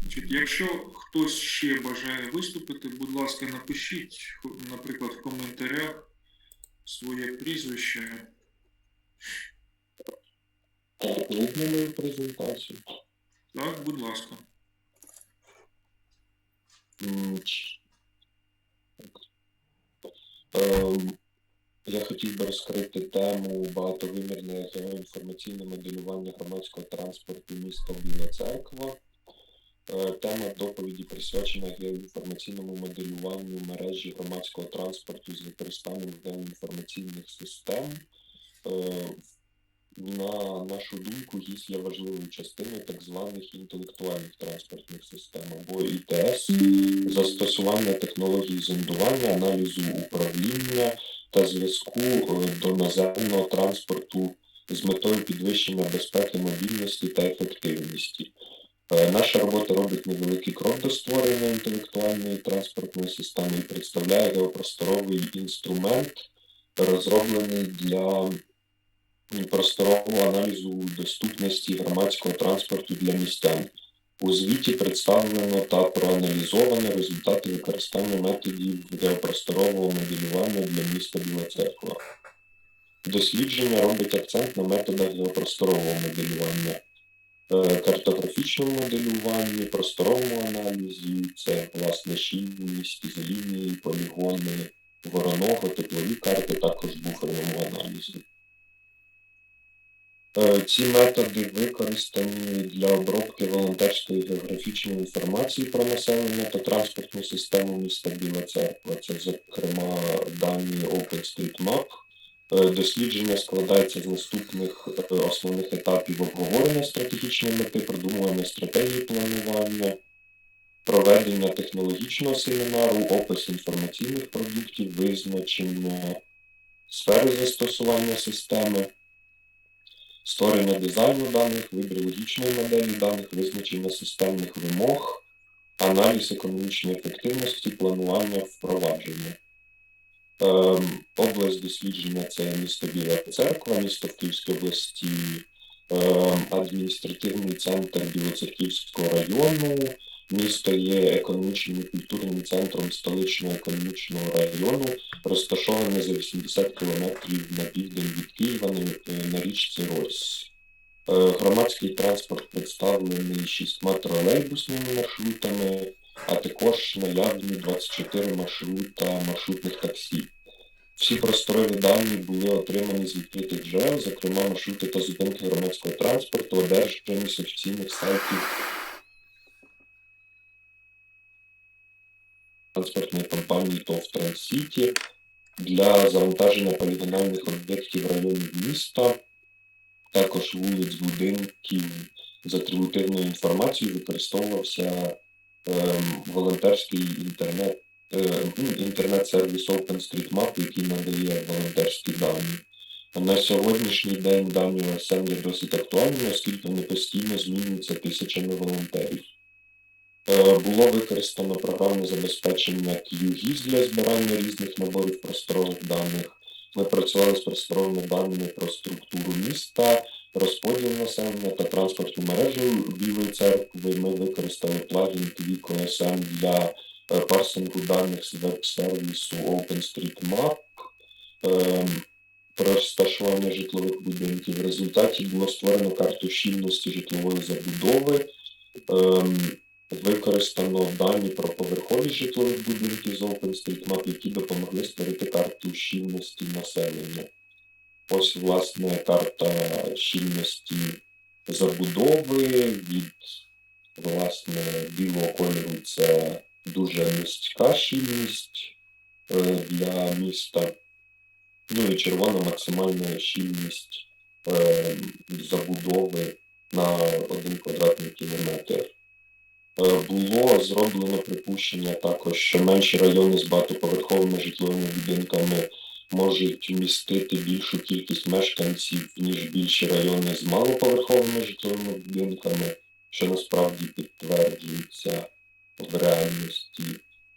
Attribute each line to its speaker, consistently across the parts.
Speaker 1: Значить, якщо хтось ще бажає виступити, будь ласка, напишіть, наприклад, в коментарях своє прізвище.
Speaker 2: Так, видно мою презентацію.
Speaker 1: Так, будь ласка.
Speaker 2: Так. Ем, Я хотів би розкрити тему багатовимірне геоінформаційне моделювання громадського транспорту міста Біла Церква. Е, Тема доповіді присвячена геоінформаційному моделюванню мережі громадського транспорту з використанням геоінформаційних систем. Е, На нашу думку, ГІС є важливою частиною так званих інтелектуальних транспортних систем або ІТС, застосування технологій зондування, аналізу управління та зв'язку е, до наземного транспорту з метою підвищення безпеки, мобільності та ефективності. Е, Наша робота робить невеликий крок до створення інтелектуальної транспортної системи і представляє геопросторовий інструмент, розроблений для просторового аналізу доступності громадського транспорту для містян. У звіті представлено та проаналізовано результати використання методів геопросторового моделювання для міста Біла Церква. Дослідження робить акцент на методах геопросторового моделювання, е, картографічному моделюванні, просторовому аналізі, це власне щільність, ізолінії, полігони, вороного, теплові карти, також буферному аналізі. Е, Ці методи використані для обробки волонтерської географічної інформації про населення та транспортну систему міста Біла Церква. Це, зокрема, дані OpenStreetMap. Е, Дослідження складається з наступних е, основних етапів обговорення стратегічної мети, продумування стратегії планування, проведення технологічного семінару, опис інформаційних продуктів, визначення сфери застосування системи створення дизайну даних, вибір логічної моделі даних, визначення системних вимог, аналіз економічної ефективності, планування впровадження. Ем, область дослідження це місто Біла Церква, місто в Київській області, ем, адміністративний центр Білоцерківського району. Місто є економічним і культурним центром столичного економічного району, розташоване за 80 кілометрів на південь від Києва на, річці Рось. Е, Громадський транспорт представлений шістьма тролейбусними маршрутами, а також наявні 24 маршрута маршрутних таксі. Всі просторові дані були отримані з відкритих джерел, зокрема маршрути та зупинки громадського транспорту, одержані з офіційних сайтів транспортної компанії ТОВ Трансіті для завантаження полігональних об'єктів районів міста, також вулиць, будинків з атрибутивною інформацією використовувався ем, волонтерський інтернет, е, ну, інтернет-сервіс OpenStreetMap, який надає волонтерські дані. На сьогоднішній день дані ОСН є досить актуальними, оскільки вони постійно змінюються тисячами волонтерів. Е, Було використано програмне забезпечення QGIS для збирання різних наборів просторових даних. Ми працювали з просторовими даними про структуру міста, розподіл населення та транспортну мережу Білої церкви. Ми використали плагін QuickOSM для е, парсингу даних з веб-сервісу OpenStreetMap. Ем, Про розташування житлових будинків. В результаті було створено карту щільності житлової забудови. Використано дані про поверховість житлових будинків з OpenStreetMap, які допомогли створити карту щільності населення. Ось, власне, карта щільності забудови від власне білого кольору це дуже низька щільність е, для міста. Ну і червона максимальна щільність е, забудови на 1 квадратний кілометр. Е, зроблено припущення також, що менші райони з багатоповерховими житловими будинками можуть вмістити більшу кількість мешканців, ніж більші райони з малоповерховими житловими будинками, що насправді підтверджується в реальності.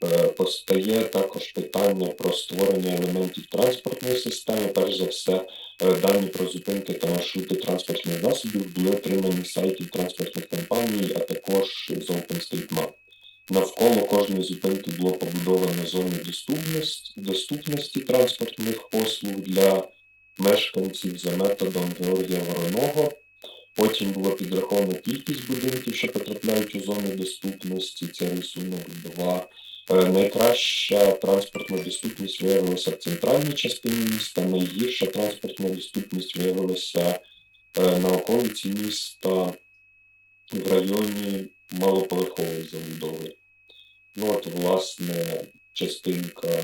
Speaker 2: Е, Постає також питання про створення елементів транспортної системи. Перш за все, е, дані про зупинки та маршрути транспортних засобів були отримані з сайтів транспортних компаній, а також з OpenStreetMap. Навколо кожної зупинки було побудовано зони доступності, доступності транспортних послуг для мешканців за методом Георгія Вороного. Потім було підраховано кількість будинків, що потрапляють у зону доступності. Це рисунок 2. Е, Найкраща транспортна доступність виявилася в центральній частині міста, найгірша транспортна доступність виявилася е, на околиці міста в районі малоповерхової забудови. Ну от, власне, частинка,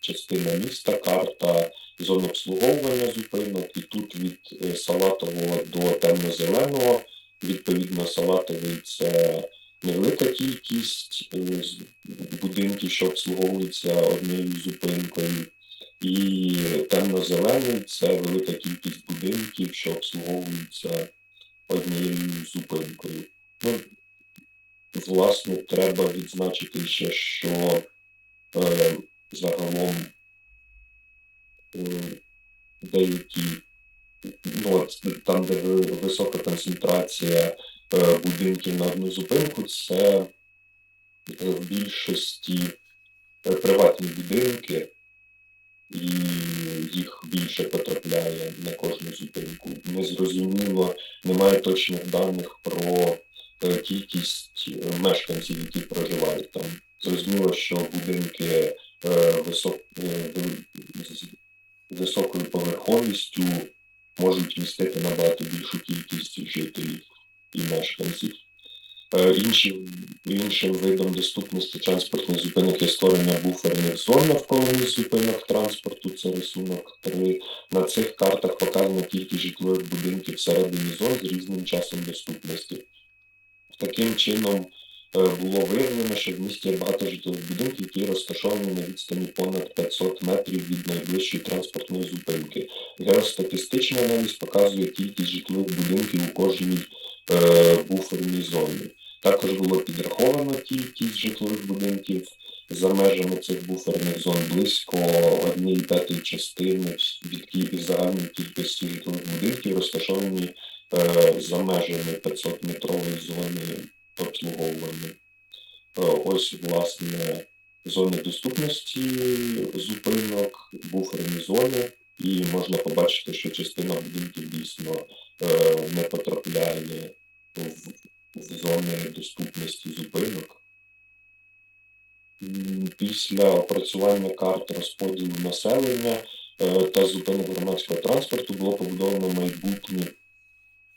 Speaker 2: частина міста, карта зон обслуговування зупинок, і тут від е, салатового до темно-зеленого. Відповідно, салатовий це невелика кількість будинків, що обслуговуються однією зупинкою. І темно-зелений це велика кількість будинків, що обслуговуються однією зупинкою. Ну, власне, треба відзначити ще, що е, загалом е, деякі, ну, там, де висока концентрація е, будинків на одну зупинку, це в більшості е, приватні будинки, і їх більше потрапляє на кожну зупинку. Незрозуміло, немає точних даних про е, кількість е, мешканців, які проживають там. Зрозуміло, що будинки е, е, з високою поверховістю можуть містити набагато більшу кількість жителів і мешканців. Е, Інші, іншим видом доступності транспортних зупинок є створення буферних зон навколо зупинок транспорту. Це рисунок 3. На цих картах показана кількість житлових будинків всередині зон з різним часом доступності. Таким чином е, було виявлено, що в місті є багато житлових будинків, які розташовані на відстані понад 500 метрів від найближчої транспортної зупинки. Геостатистичний аналіз показує кількість житлових будинків у кожній е, буферній зоні. Також було підраховано кількість житлових будинків за межами цих буферних зон близько 1,5 частини від загальної кількості житлових будинків, розташовані е, за межами 500-метрової зони обслуговування. Е, Ось, власне, зони доступності зупинок, буферні зони, і можна побачити, що частина будинків дійсно е, не потрапляє доступності зупинок. Після опрацювання карт розподілу населення е, та зупинок громадського транспорту було побудовано майбутні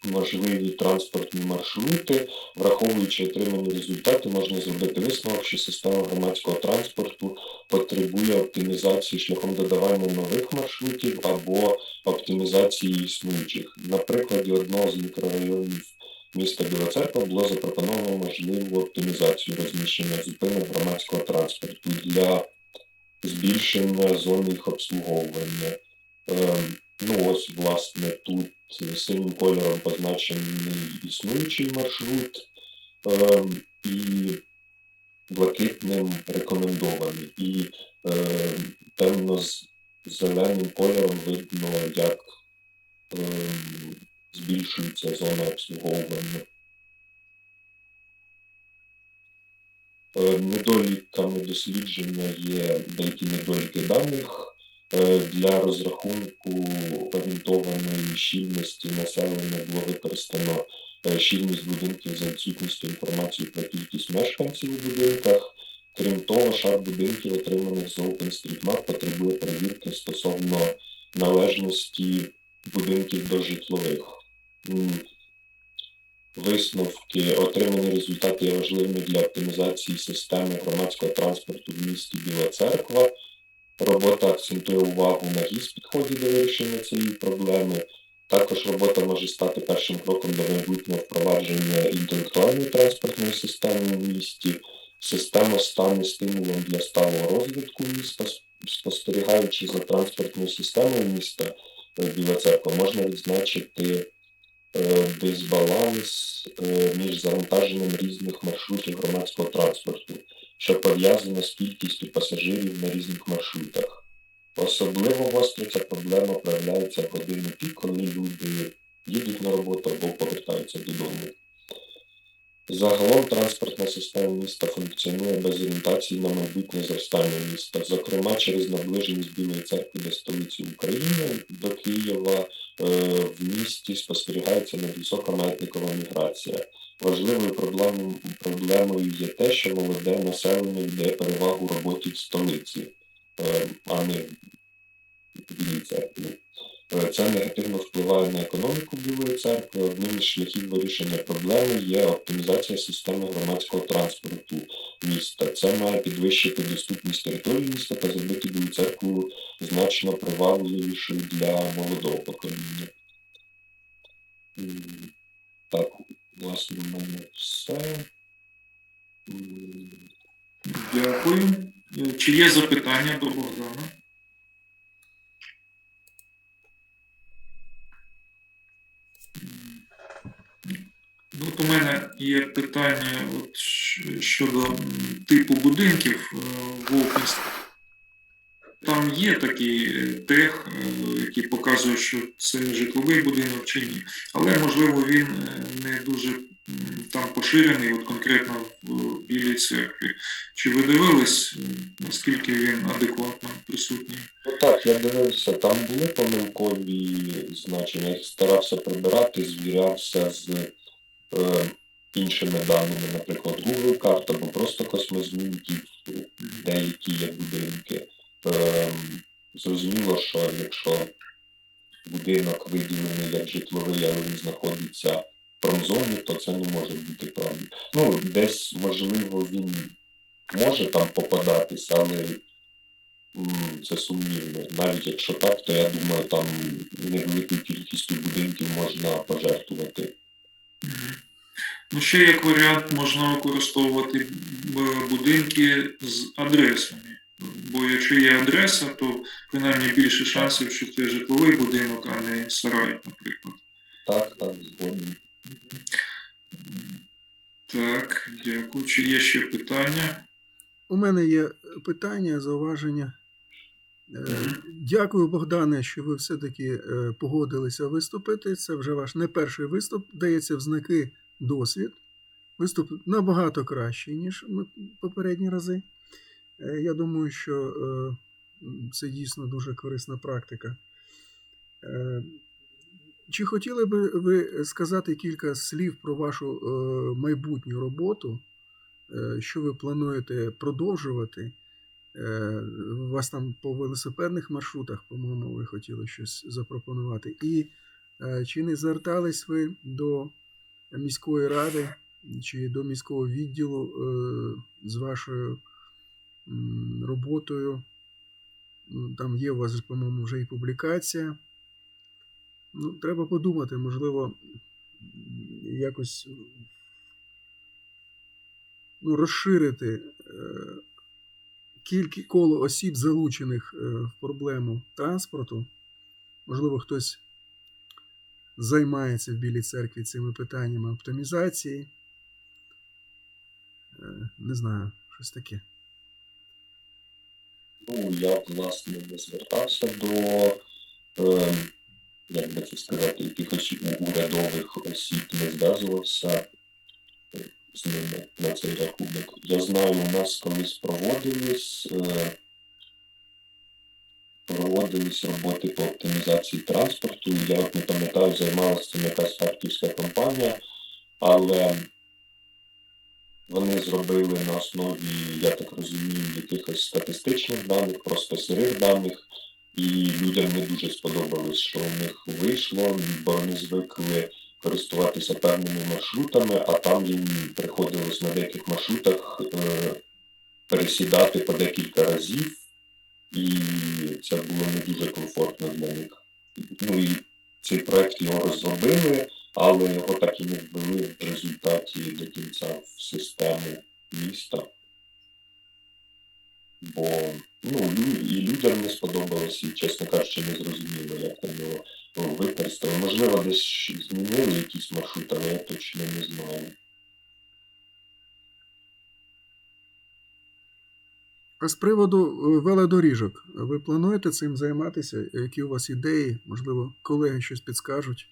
Speaker 2: можливі транспортні маршрути. Враховуючи отримані результати, можна зробити висновок, що система громадського транспорту потребує оптимізації шляхом додавання нових маршрутів або оптимізації існуючих. На прикладі одного з мікрорайонів міста Біла Церква було запропоновано можливу оптимізацію розміщення зупинок громадського транспорту для збільшення зон їх обслуговування. Ем, Ну ось, власне, тут синім кольором позначений існуючий маршрут ем, і блакитним рекомендований. І ем, темно з зеленим кольором видно, як ем, збільшується зона обслуговування. Е, Недоліками дослідження є деякі недоліки даних. Е, Для розрахунку орієнтованої щільності населення було використано е, щільність будинків за відсутністю інформації про кількість мешканців у будинках. Крім того, шар будинків, отриманих з OpenStreetMap, потребує перевірки стосовно належності будинків до житлових. Висновки, отримані результати є важливими для оптимізації системи громадського транспорту в місті Біла Церква. Робота акцентує увагу на гіс підході до вирішення цієї проблеми. Також робота може стати першим кроком до майбутнього впровадження інтелектуальної транспортної системи в місті. Система стане стимулом для сталого розвитку міста, спостерігаючи за транспортною системою міста е, Біла Церква, можна відзначити дисбаланс е, між завантаженням різних маршрутів громадського транспорту що пов'язано з кількістю пасажирів на різних маршрутах. Особливо гостро ця проблема проявляється в години пік, коли люди їдуть на роботу або повертаються додому. Загалом транспортна система міста функціонує без орієнтації на майбутнє зростання міста, зокрема через наближеність Білої церкви до столиці України до Києва. е, В місті спостерігається надвисока маятникова міграція. Важливою проблемою, є те, що молоде населення віддає перевагу роботі в столиці, е, а не в Білій церкві. Це негативно впливає на економіку Білої церкви. Одним із шляхів вирішення проблеми є оптимізація системи громадського транспорту міста. Це має підвищити доступність території міста та зробити Білу церкву значно привабливішою для молодого покоління. Так, власне, у мене все.
Speaker 3: Дякую. Чи є запитання до Богдана? Ну, от у мене є питання от щодо типу будинків е, в Опінську. Там є такий е, тех, е, який показує, що це житловий будинок чи ні. Але, можливо, він не дуже там поширений, от конкретно в Білій церкві. Чи ви дивились, наскільки він адекватно присутній?
Speaker 2: Ну так, я дивився, там були помилкові значення, я старався прибирати, звірявся з іншими даними, наприклад, Google карт або просто космознімків, деякі є будинки. Е, зрозуміло, що якщо будинок виділений як житловий, але він знаходиться в промзоні, то це не може бути правдою. Ну, десь, можливо, він може там попадатись, але Це сумнівно. Навіть якщо так, то я думаю, там невеликою кількістю будинків можна пожертвувати.
Speaker 3: Ну, ще як варіант можна використовувати будинки з адресами. Бо якщо є адреса, то принаймні більше шансів, що це житловий будинок, а не сарай, наприклад.
Speaker 2: Так, так, згоден.
Speaker 3: Так, дякую. Чи є ще питання?
Speaker 4: У мене є питання, зауваження. Е, Дякую, Богдане, що ви все-таки е, погодилися виступити. Це вже ваш не перший виступ. Дається в знаки досвід. Виступ набагато кращий, ніж попередні рази. Е, Я думаю, що е, це дійсно дуже корисна практика. Е, Чи хотіли би ви сказати кілька слів про вашу майбутню роботу? Що ви плануєте продовжувати? У вас там по велосипедних маршрутах, по-моєму, ви хотіли щось запропонувати. І чи не звертались ви до міської ради чи до міського відділу е, з вашою роботою? Ну, Там є у вас, по-моєму, вже і публікація. Ну, треба подумати, можливо, якось ну, розширити е, кілька коло осіб, залучених е, в проблему транспорту. Можливо, хтось займається в Білій церкві цими питаннями оптимізації. Е, Не знаю, щось таке.
Speaker 2: Ну, я, власне, не звертався до, е, як би це сказати, якихось урядових осіб, не зв'язувався е, з ними на цей рахунок. Я знаю, у нас колись проводились, е, проводились роботи по оптимізації транспорту. Я от не пам'ятаю, займалася цим якась харківська компанія, але вони зробили на основі, я так розумію, якихось статистичних даних, просто сирих даних, і людям не дуже сподобалось, що у них вийшло, бо вони звикли користуватися певними маршрутами, а там їм приходилось на деяких маршрутах е, пересідати по декілька разів, і це було не дуже комфортно для них. Ну і цей проект його розробили, але його так і не ввели в результаті до кінця в систему міста. Бо ну, і людям не сподобалось, і, чесно кажучи, не зрозуміло, як там його використали. Можливо, десь змінили якісь маршрути, але я точно не знаю.
Speaker 4: З приводу е, велодоріжок, ви плануєте цим займатися? Які у вас ідеї? Можливо, колеги щось підскажуть?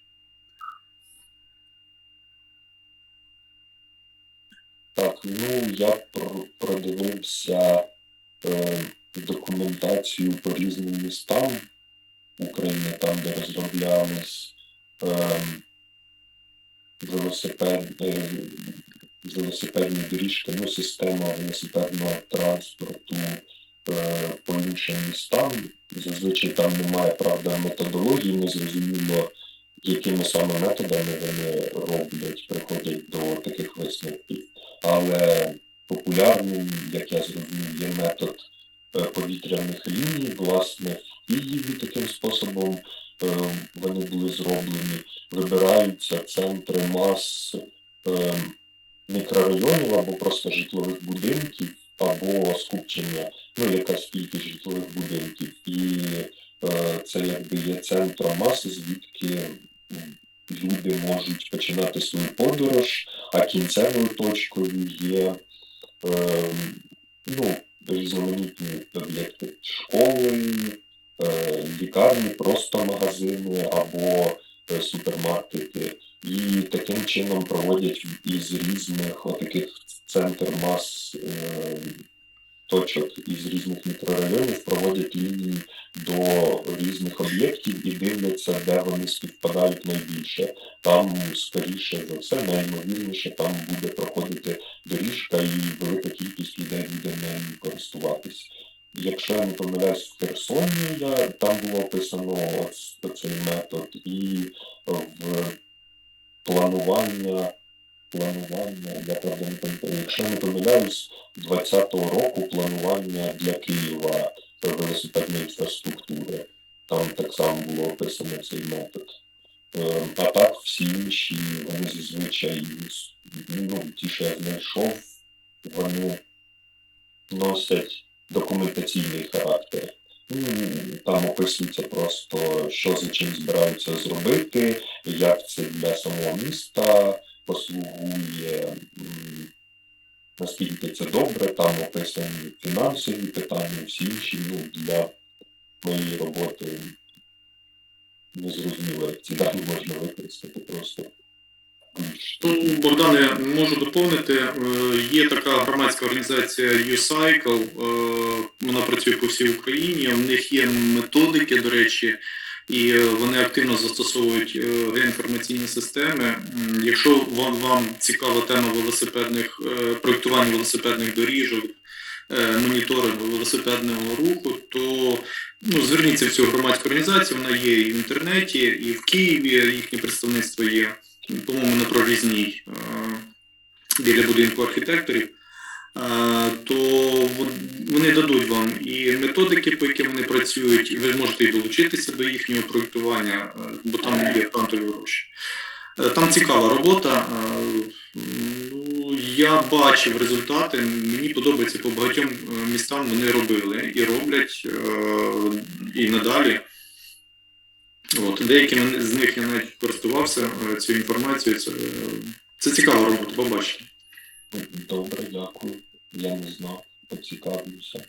Speaker 2: ну я пр- продивився е, документацію по різним містам України, там, де розроблялись е, велосипед, е, велосипедні доріжки, ну, система велосипедного транспорту по іншим містам. Зазвичай там немає, правда, методології, не зрозуміло, якими саме методами вони роблять, приходять до таких висновків. Але популярним, як я зрозумів, є метод е, повітряних ліній. Власне, в Києві таким способом е, вони були зроблені. Вибираються центри мас е, мікрорайонів або просто житлових будинків, або скупчення, ну, якась кількість житлових будинків. І е, це якби є центром маси, звідки люди можуть починати свою подорож, а кінцевою точкою є е, ну, різноманітні об'єкти школи, е, лікарні, просто магазини або е, супермаркети. І таким чином проводять із різних отаких центр мас е, точок із різних мікрорайонів проводять лінії до різних об'єктів і дивляться, де вони співпадають найбільше. Там, скоріше за все, найімовірніше, там буде проходити доріжка і велика кількість людей буде нею користуватись. Якщо я не помиляюсь, в Херсоні там було описано цей метод, і в планування, планування, я правда не пам'ятаю, якщо не помиляюсь, 20-го року планування для Києва велосипедної інфраструктури. Там так само було описано цей метод. Е, А так всі інші, вони зазвичай, ну, ті, що я знайшов, вони носять документаційний характер. Там описується просто, що за чим збираються зробити, як це для самого міста послугує, наскільки це добре, там описані фінансові питання, всі інші, ну, для моєї роботи незрозуміло, як ці дані можна використати просто.
Speaker 1: Ну, Богдане, можу доповнити. Е, Є така громадська організація U-Cycle, е, вона працює по всій Україні. У них є методики, до речі, і е, вони активно застосовують геоінформаційні системи. Якщо вам, вам цікава тема велосипедних проєктування велосипедних доріжок, моніторингу велосипедного руху, то ну, зверніться в цю громадську організацію. Вона є і в інтернеті, і в Києві їхнє представництво є по-моєму, на прорізній е, біля будинку архітекторів, е, то вони дадуть вам і методики, по яким вони працюють, і ви можете і долучитися до їхнього проєктування, е, бо там є грантові гроші. Там цікава робота. Ну, я бачив результати. Мені подобається по багатьом містам вони робили і роблять і надалі. От, деякими з них я навіть користувався е, цією інформацією. Це, це цікава робота, побачите.
Speaker 2: Добре, дякую. Я не знав, поцікавлюся.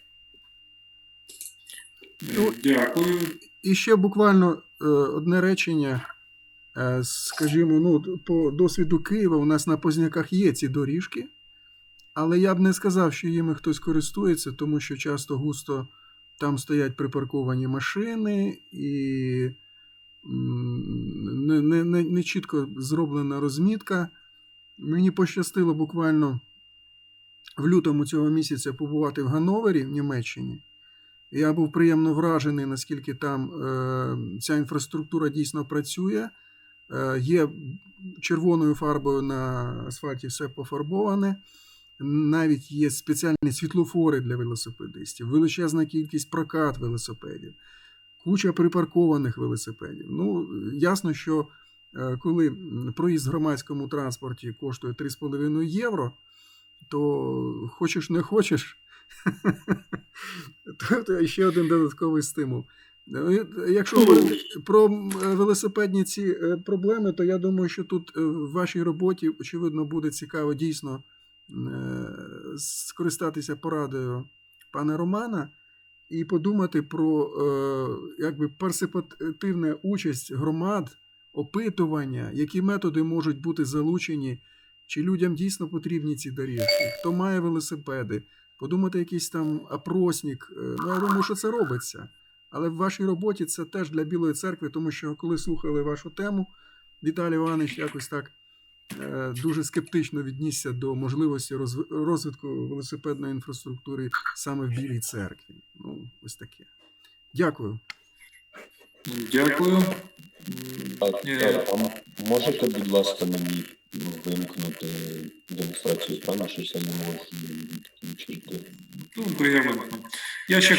Speaker 4: Ну,
Speaker 1: Дякую.
Speaker 4: І ще буквально е, одне речення. Е, скажімо, ну, по досвіду Києва у нас на Позняках є ці доріжки, але я б не сказав, що їми хтось користується, тому що часто густо там стоять припарковані машини і не, не, не, не чітко зроблена розмітка. Мені пощастило буквально в лютому цього місяця побувати в Ганновері в Німеччині. Я був приємно вражений, наскільки там е, ця інфраструктура дійсно працює. Е, є червоною фарбою на асфальті все пофарбоване. Навіть є спеціальні світлофори для велосипедистів, величезна кількість прокат велосипедів, куча припаркованих велосипедів. Ну, ясно, що е, коли проїзд в громадському транспорті коштує 3,5 євро, то хочеш не хочеш, то ще один додатковий стимул. Е, Якщо про велосипедні ці е, проблеми, то я думаю, що тут в вашій роботі, очевидно, буде цікаво дійсно скористатися порадою пана Романа і подумати про е, якби парсипативну участь громад, опитування, які методи можуть бути залучені чи людям дійсно потрібні ці доріжки, хто має велосипеди, подумати якийсь там опросник. Е, Ну, я думаю, що це робиться. Але в вашій роботі це теж для Білої церкви, тому що коли слухали вашу тему, Віталій Іванович якось так дуже скептично віднісся до можливості розвитку велосипедної інфраструктури саме в Білій церкві. Ну, ось таке. Дякую.
Speaker 1: Дякую.
Speaker 2: А,
Speaker 1: е,
Speaker 2: а можете, будь ласка, мені вимкнути демонстрацію екрану, щось я не можу відключити.
Speaker 1: Я вимкну. Я ще